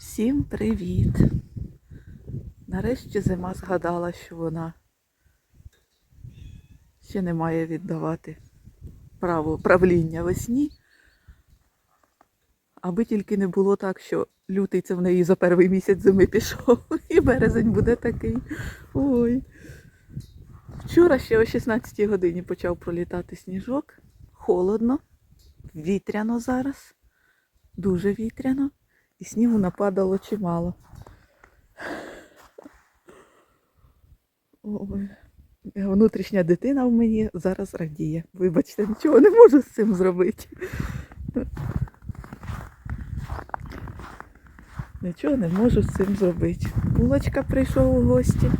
Всім привіт! Нарешті зима згадала, що вона ще не має віддавати право правління весні. Аби тільки не було так, що лютий це в неї за перший місяць зими пішов, і березень буде такий. Ой. Вчора ще о 16 годині почав пролітати сніжок. Холодно, вітряно зараз, дуже вітряно, і снігу нападало чимало. Ой. Внутрішня дитина в мені зараз радіє. Вибачте, нічого не можу з цим зробити. Нічого не можу з цим зробити. Булочка прийшов у гості.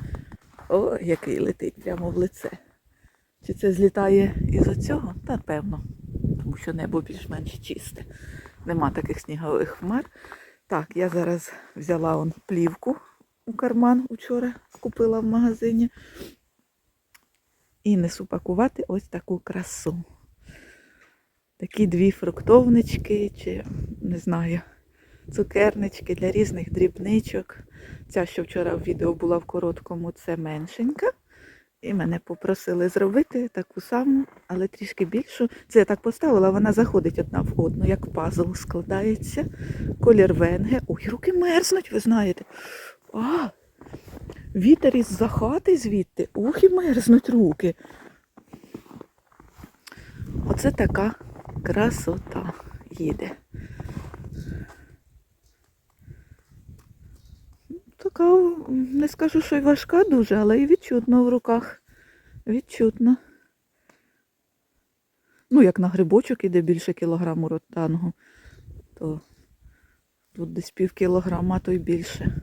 О, який летить прямо в лице. Чи це злітає із оцього? Та певно, тому що небо більш-менш чисте. Нема таких снігових хмар. Так, я зараз взяла он плівку у карман учора, купила в магазині. І несу пакувати ось таку красу. Такі дві фруктовнички, чи не знаю, цукернички для різних дрібничок. Ця, що вчора в відео була в короткому, це меншенька. І мене попросили зробити таку саму, але трішки більшу. Це я так поставила, вона заходить одна в одну, як пазл складається. Колір венге. Ой, руки мерзнуть, ви знаєте. А, вітер із-за хати звідти. Ух, і мерзнуть руки. Оце така красота їде. Така, не скажу, що й важка дуже, але і відчутно в руках. Відчутно. Ну, як на грибочок іде більше кілограму ротангу, то тут десь пів кілограма, то й більше.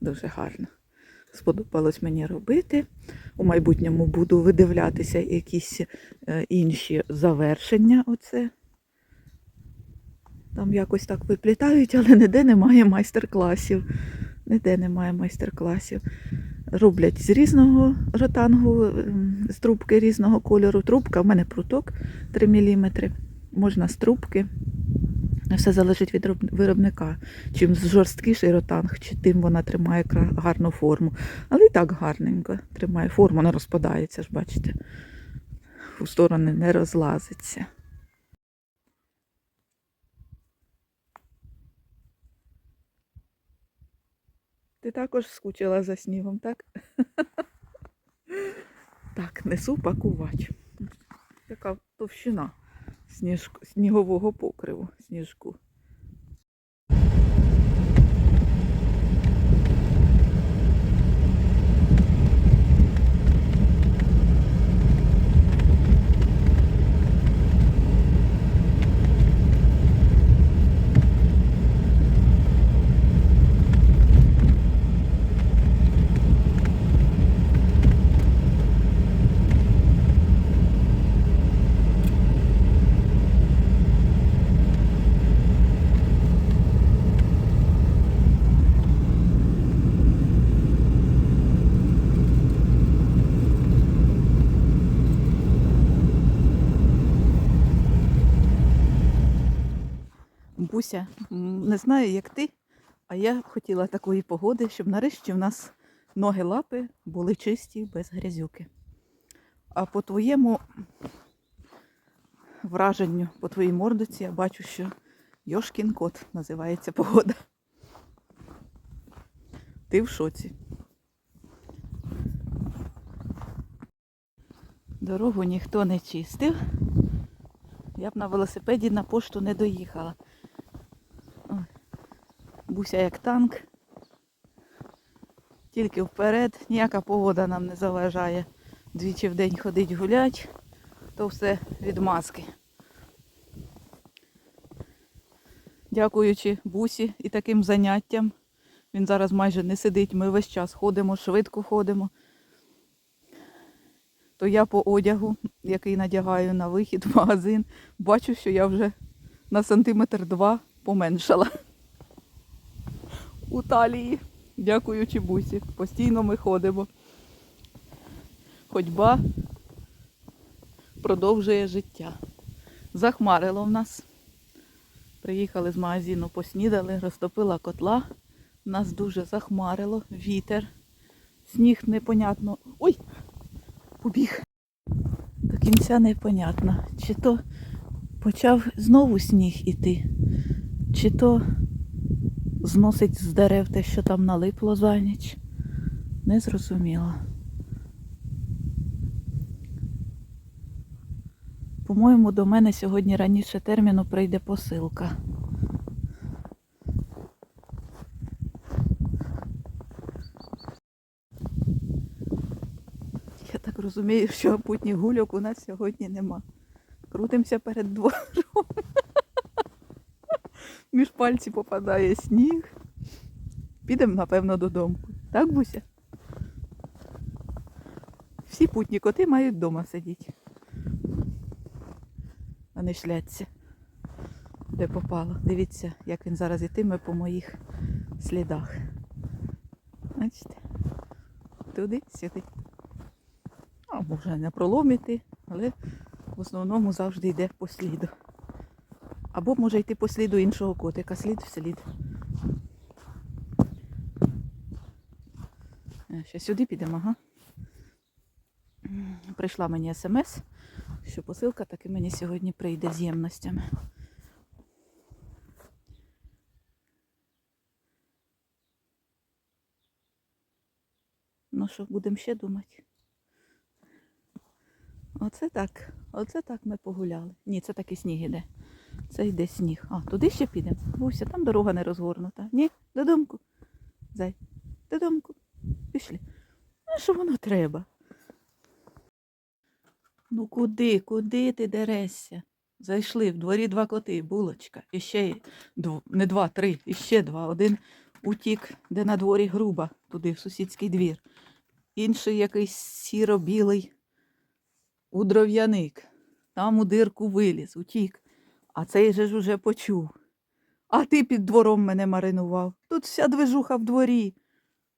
Дуже гарно. Сподобалось мені робити. У майбутньому буду видивлятися якісь е, інші завершення. Оце. Там якось так виплітають, але ніде немає майстер-класів. Ніде немає майстер-класів. Роблять з різного ротангу, ем, з трубки різного кольору. Трубка, в мене пруток 3 мм. Можна з трубки. Все залежить від виробника. Чим жорсткіший ротанг, чи тим вона тримає гарну форму. Але і так гарненько тримає форму, не розпадається ж, бачите. У сторони не розлазиться. Ти також скучила за снігом, так? Так, несу пакувач. Яка товщина снігового покриву сніжку. Буся, не знаю, як ти, а я хотіла такої погоди, щоб нарешті в нас ноги лапи були чисті, без грязюки. А по твоєму враженню, по твоїй мордоці, я бачу, що Йошкін кот називається погода. Ти в шоці. Дорогу ніхто не чистив. Я б на велосипеді на пошту не доїхала. Ой. Буся як танк. Тільки вперед, ніяка погода нам не заважає. Двічі в день ходить гулять, то все від маски. Дякуючи бусі і таким заняттям. Він зараз майже не сидить, ми весь час ходимо, швидко ходимо. То я по одягу, який надягаю на вихід в магазин, бачу, що я вже на сантиметр два поменшала у талії, дякуючи бусі. Постійно ми ходимо. Ходьба продовжує життя. Захмарило в нас. Приїхали з магазину, поснідали, розтопила котла. Нас дуже захмарило, вітер. Сніг непонятно. Ой! Побіг. До кінця непонятно. Чи то почав знову сніг іти, чи то зносить з дерев те, що там налипло за ніч. Не зрозуміло. По-моєму, до мене сьогодні раніше терміну прийде посилка. Я так розумію, що путніх гульок у нас сьогодні нема. Крутимося перед двором. Між пальці попадає сніг. Підемо, напевно, додому. Так, Буся? Всі путні коти мають вдома сидіти. А не шляться. Де попало. Дивіться, як він зараз ітиме по моїх слідах. Бачите? Туди, сюди. А може не проломити, але в основному завжди йде по сліду. Або може йти по сліду іншого котика, слід в слід. Е, Ще сюди підемо, ага. Прийшла мені смс, що посилка таки мені сьогодні прийде з ємностями. Ну що, будемо ще думати? Оце так. Оце так ми погуляли. Ні, це таки сніг іде. Це йде сніг. А, туди ще підемо. Буся, там дорога не розгорнута. Ні, додомку. Зай, додомку. Пішли. Ну, що воно треба? Ну куди, куди ти дерешся? Зайшли в дворі два коти, булочка. І ще не два, три, і ще два. Один утік, де на дворі груба, туди, в сусідський двір. Інший якийсь сіро-білий у дров'яник. Там у дирку виліз, утік. А цей же ж уже почув. А ти під двором мене маринував. Тут вся движуха в дворі.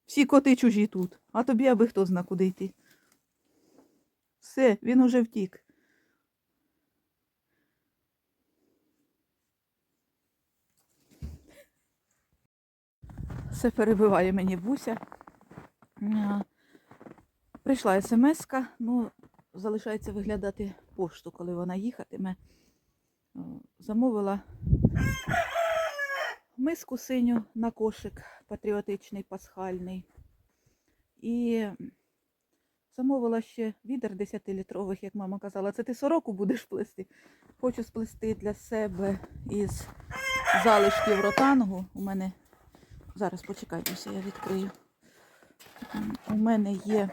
Всі коти чужі тут. А тобі аби хто зна куди йти. Все, він уже втік. Все перебиває мені Буся. Прийшла смс-ка, ну, залишається виглядати пошту, коли вона їхатиме. Замовила миску синю на кошик патріотичний, пасхальний. І замовила ще відер 10-літрових, як мама казала. Це ти сороку будеш плести. Хочу сплести для себе із залишків ротангу. У мене зараз почекайтеся, я відкрию. У мене є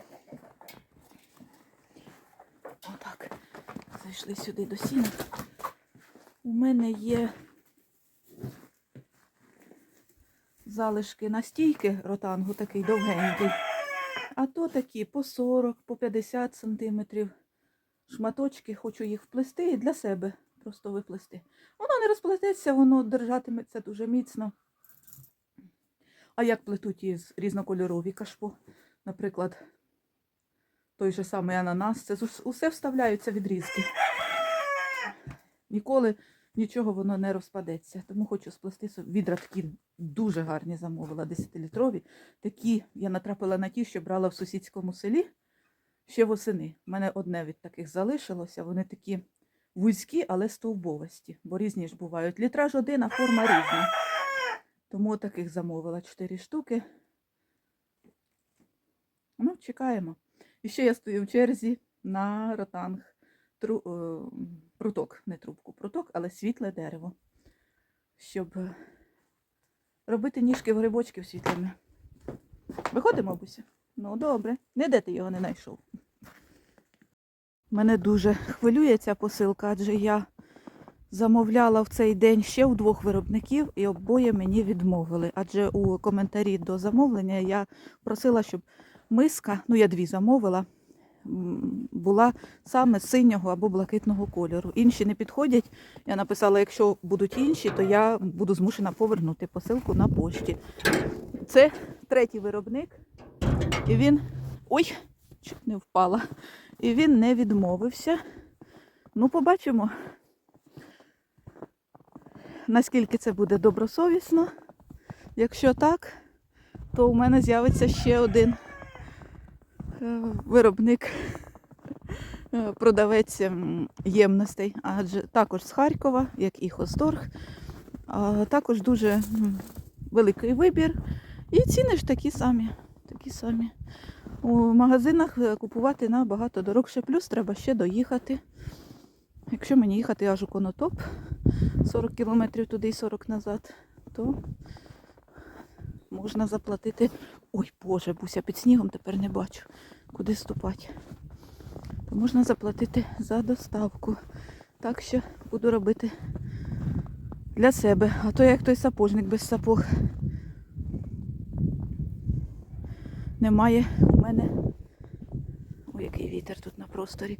отак. Зайшли сюди до сіна. У мене є залишки настійки ротангу, такий довгенький. А то такі по 40, по 50 сантиметрів. Шматочки, хочу їх вплести і для себе просто виплести. Воно не розплететься, воно держатиметься дуже міцно. А як плетуть із різнокольорові кашпо, наприклад, той же самий ананас, це усе вставляються відрізки. Ніколи нічого воно не розпадеться. Тому хочу сплести собі. відра такі дуже гарні замовила, 10-літрові. Такі я натрапила на ті, що брала в сусідському селі ще восени. У мене одне від таких залишилося. Вони такі вузькі, але стовбовості, бо різні ж бувають. Літраж один, а форма різна. Тому таких замовила 4 штуки. Ну, чекаємо. І ще я стою в черзі на ротанг. Тру, е, пруток, не трубку, пруток, але світле дерево. Щоб робити ніжки в грибочків світлими. Виходимо, Буся? Ну, добре. Не де ти його не знайшов. Мене дуже хвилює ця посилка, адже я замовляла в цей день ще у двох виробників, і обоє мені відмовили. Адже у коментарі до замовлення я просила, щоб миска, ну я дві замовила, була саме синього або блакитного кольору. Інші не підходять. Я написала, якщо будуть інші, то я буду змушена повернути посилку на пошті. Це третій виробник, і він. Ой, чуть не впала. І він не відмовився. Ну, побачимо. наскільки це буде добросовісно. Якщо так, то у мене з'явиться ще один виробник, е, продавець ємностей, адже також з Харкова, як і Хосторг. Також дуже великий вибір. І ціни ж такі самі. Такі самі. У магазинах е, купувати набагато дорогше, плюс треба ще доїхати. Якщо мені їхати аж у Конотоп 40 кілометрів туди і 40 назад, то можна заплатити. Ой, Боже, буся під снігом тепер не бачу, куди ступати. То можна заплатити за доставку. Так що буду робити для себе. А то як той сапожник без сапог. Немає у мене. Ой, який вітер тут на просторі.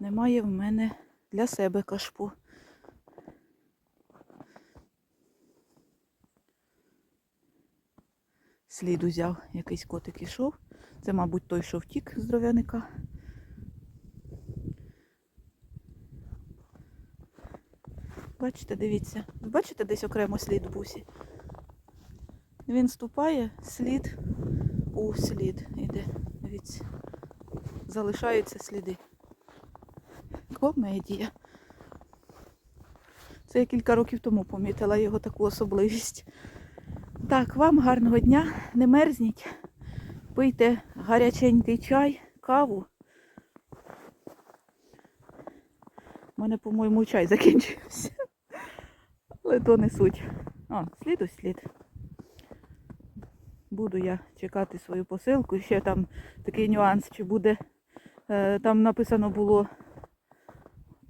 Немає в мене для себе кашпу. Слід узяв, якийсь котик ішов. Це, мабуть, той, що втік з дров'яника. Бачите, дивіться. Бачите десь окремо слід бусі? Він ступає, слід у слід іде. Дивіться. Залишаються сліди. Комедія. Це я кілька років тому помітила його таку особливість. Так, вам гарного дня, не мерзніть, пийте гаряченький чай, каву. У мене, по-моєму, чай закінчився. Але то не суть. О, слід у слід. Буду я чекати свою посилку. Ще там такий нюанс, чи буде. е, Там написано було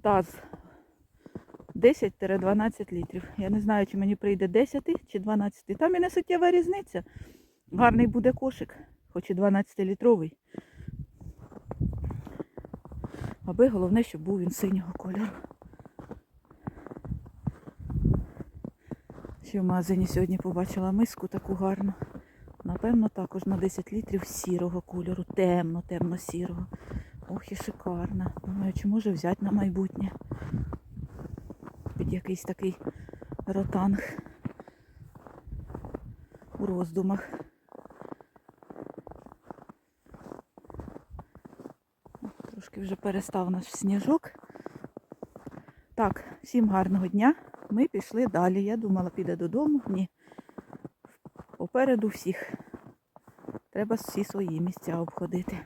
таз 10-12 літрів. Я не знаю, чи мені прийде 10 чи 12. Там і не суттєва різниця. Гарний буде кошик, хоч і 12-літровий. Аби головне, щоб був він синього кольору. Ще в магазині сьогодні побачила миску таку гарну. Напевно, також на 10 літрів сірого кольору. Темно, темно-сірого. Ох, і шикарна. Думаю, чи може взяти на майбутнє. Під якийсь такий ротанг у роздумах. Трошки вже перестав наш сніжок. Так, всім гарного дня. Ми пішли далі. Я думала, піде додому. Ні. Попереду всіх. Треба всі свої місця обходити.